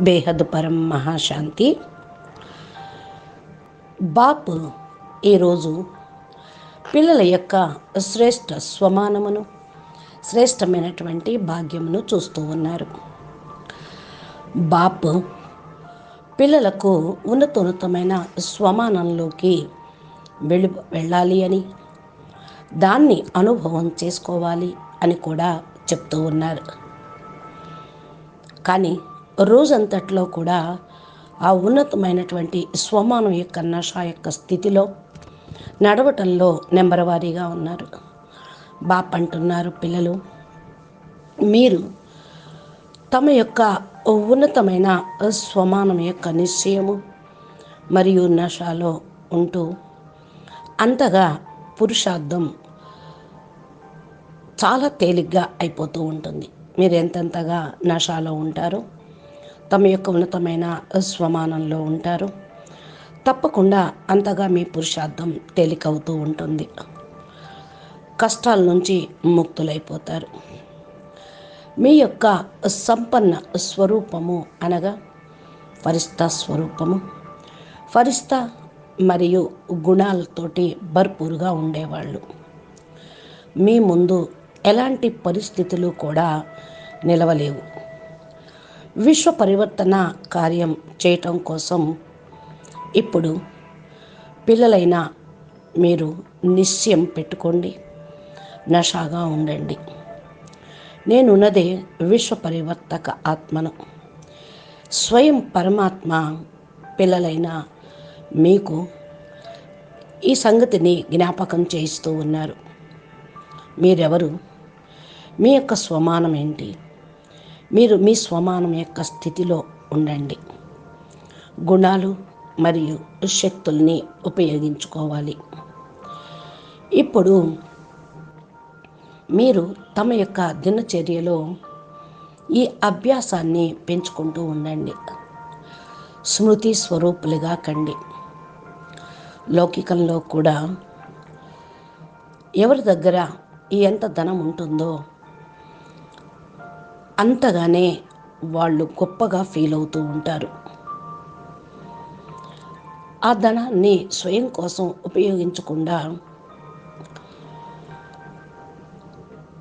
బేహద్ పరం మహాశాంతి. బాప్ ఈరోజు పిల్లల యొక్క శ్రేష్ఠ స్వమానమును శ్రేష్టమైనటువంటి భాగ్యమును చూస్తూ ఉన్నారు. బాప్ పిల్లలకు ఉన్నతోన్నతమైన స్వమానంలోకి వెళ్ళి వెళ్ళాలి అని దాన్ని అనుభవం చేసుకోవాలి అని కూడా చెప్తూ ఉన్నారు. కానీ రోజంతట్లో కూడా ఆ ఉన్నతమైనటువంటి స్వమానం యొక్క నష యొక్క స్థితిలో నడవటంలో నెంబరవారీగా ఉన్నారు. బాప్ అంటున్నారు పిల్లలు మీరు తమ యొక్క ఉన్నతమైన స్వమానం యొక్క నిశ్చయము మరియు నషాలో ఉంటూ అంతగా పురుషార్థం చాలా తేలిగ్గా అయిపోతూ ఉంటుంది. మీరు ఎంతెంతగా నషాలో ఉంటారో తమ యొక్క ఉన్నతమైన స్వమానంలో ఉంటారు. తప్పకుండా అంతగా మీ పురుషార్థం తేలికవుతూ ఉంటుంది. కష్టాల నుంచి ముక్తులైపోతారు. మీ యొక్క సంపన్న స్వరూపము అనగా ఫరిస్తా స్వరూపము. ఫరిస్తా మరియు గుణాలతోటి భర్పూరుగా ఉండేవాళ్ళు. మీ ముందు ఎలాంటి పరిస్థితులు కూడా నిలవలేవు. విశ్వ పరివర్తన కార్యం చేయటం కోసం ఇప్పుడు పిల్లలైన మీరు నిశ్చయం పెట్టుకోండి. నషాగా ఉండండి. నేనున్నదే విశ్వ పరివర్తక ఆత్మను. స్వయం పరమాత్మ పిల్లలైన మీకు ఈ సంగతిని జ్ఞాపకం చేయిస్తూ ఉన్నారు. మీరెవరు? మీ యొక్క స్వమానం ఏంటి? మీరు మీ స్వమానం యొక్క స్థితిలో ఉండండి. గుణాలు మరియు శక్తుల్ని ఉపయోగించుకోవాలి. ఇప్పుడు మీరు తమ యొక్క దినచర్యలో ఈ అభ్యాసాన్ని పెంచుకుంటూ ఉండండి. స్మృతి స్వరూపులుగా కండి. లౌకికంలో కూడా ఎవరి దగ్గర ఎంత ధనం ఉంటుందో అంతగానే వాళ్ళు గొప్పగా ఫీల్ అవుతూ ఉంటారు. ఆ ధనాన్ని స్వయం కోసం ఉపయోగించకుండా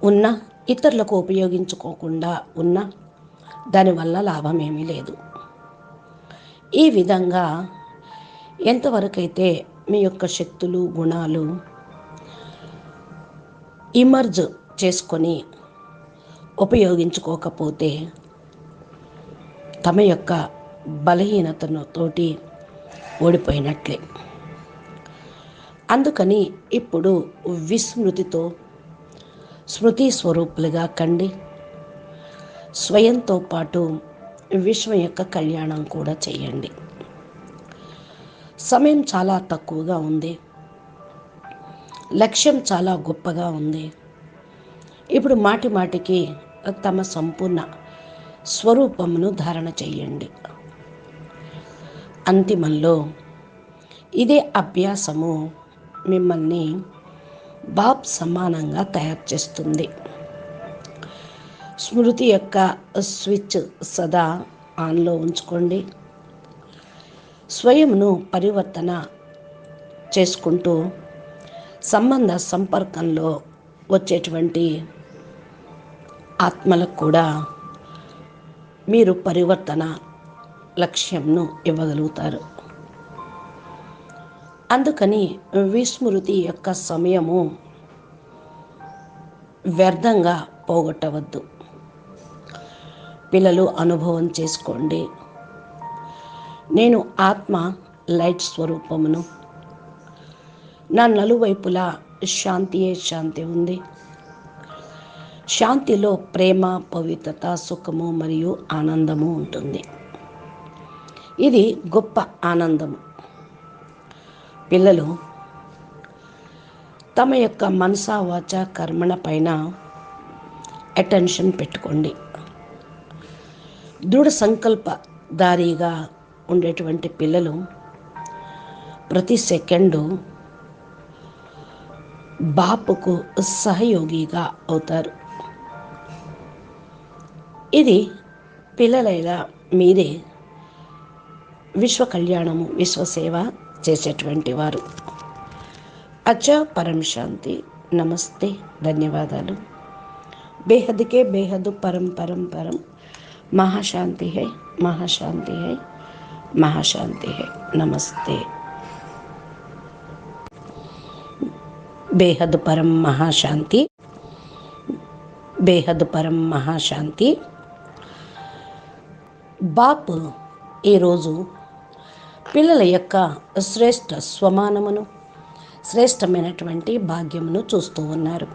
ఉన్న ఇతరులకు ఉపయోగించుకోకుండా ఉన్న దానివల్ల లాభం ఏమీ లేదు. ఈ విధంగా ఎంతవరకైతే మీ యొక్క శక్తులు గుణాలు ఇమర్జ్ చేసుకొని ఉపయోగించుకోకపోతే తమ యొక్క బలహీనతను తోటి ఓడిపోయినట్లే. అందుకని ఇప్పుడు విస్మృతితో స్మృతి స్వరూపులుగా కండి. స్వయంతో పాటు విశ్వం యొక్క కళ్యాణం కూడా చేయండి. సమయం చాలా తక్కువగా ఉంది. లక్ష్యం చాలా గొప్పగా ఉంది. ఇప్పుడు మాటి మాటికి తమ సంపూర్ణ స్వరూపమును ధారణ చేయండి. అంతిమంలో ఇదే అభ్యాసము మిమ్మల్ని బాబ్ సమానంగా తయారు చేస్తుంది. స్మృతి యొక్క స్విచ్ సదా ఆన్లో ఉంచుకోండి. స్వయంను పరివర్తన చేసుకుంటూ సంబంధ సంపర్కంలో వచ్చేటువంటి ఆత్మలకు కూడా మీరు పరివర్తన లక్ష్యంను ఇవ్వగలుగుతారు. అందుకని విస్మృతి యొక్క సమయము వ్యర్థంగా పోగొట్టవద్దు. పిల్లలు అనుభవం చేసుకోండి. నేను ఆత్మ లైట్ స్వరూపమును. నా నలువైపులా శాంతియే శాంతి ఉంది. శాంతిలో ప్రేమ పవిత్రత సుఖము మరియు ఆనందము ఉంటుంది. ఇది గొప్ప ఆనందము. పిల్లలు తమ యొక్క మనసా వాచ కర్మణ పైన అటెన్షన్ పెట్టుకోండి. దృఢ సంకల్ప దారిగా ఉండేటువంటి పిల్లలు ప్రతి సెకండు బాపుకు సహయోగిగా అవుతారు. ఇది పిల్లలైన మీరే విశ్వ కళ్యాణము విశ్వసేవ చేసేటువంటి వారు. అచ్చా పరం శాంతి. నమస్తే. ధన్యవాదాలు. బేహద్కే బేహద్ పరం పరం పరం. మహాశాంతి హై మహాశాంతి హై మహాశాంతి హై. నమస్తే. బేహద్ పరం మహాశాంతి. బేహద్ పరం మహాశాంతి. బాప్ ఈరోజు పిల్లల యొక్క శ్రేష్ఠ స్వమానమును శ్రేష్టమైనటువంటి భాగ్యమును చూస్తూ ఉన్నారు.